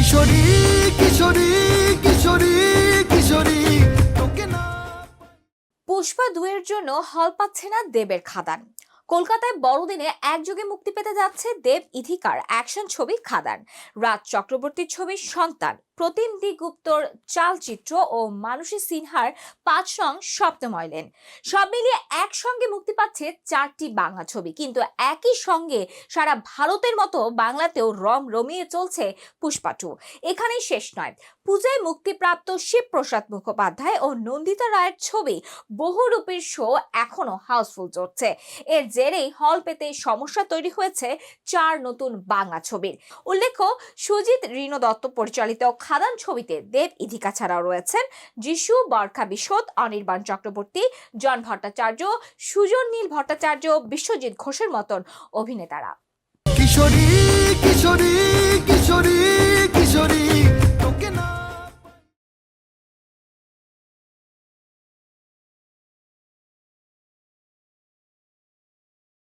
কিশোরী কিশোরী কিশোরী কিশোরী পুষ্পা দুয়ের জন্য হল পাচ্ছে না দেবের খাদান। কলকাতায় বড়দিনে একযোগে মুক্তি পেতে যাচ্ছে দেব ইথিকার, অ্যাকশন ছবি খাদান। রাজ চক্রবর্তীর ছবি সন্তান। প্রতিম গুপ্তর চালচিত্র ও মানসী সিনহার পাঁচ রং স্বপ্নময়লেন সব মিলিয়ে একসঙ্গে মুক্তি পাচ্ছে চারটি বাংলা ছবি। কিন্তু একই সঙ্গে সারা ভারতের মতো বাংলাতেও রম রমিয়ে চলছে পুষ্পা টু। এখানেই শেষ নয়। পূজায় মুক্তিপ্রাপ্ত শিবপ্রসাদ মুখোপাধ্যায় ও নন্দিতা রায়ের ছবি বহুরূপীর শো এখনও হাউসফুল চলছে এর জেরেই হল পেতে সমস্যা তৈরি হয়েছে চার নতুন বাংলা ছবির। উল্লেখ্য, সুজিত রিনো দত্ত পরিচালিত খাদান ছবিতে দেব ইধিকা ছাড়াও রয়েছেন যিশু বরখা বিশদ, অনির্বাণ চক্রবর্তী, জন ভট্টাচার্য, সুজন নীল ভট্টাচার্য, বিশ্বজিৎ ঘোষের মতন অভিনেতারা। কিশোরী কিশোরী।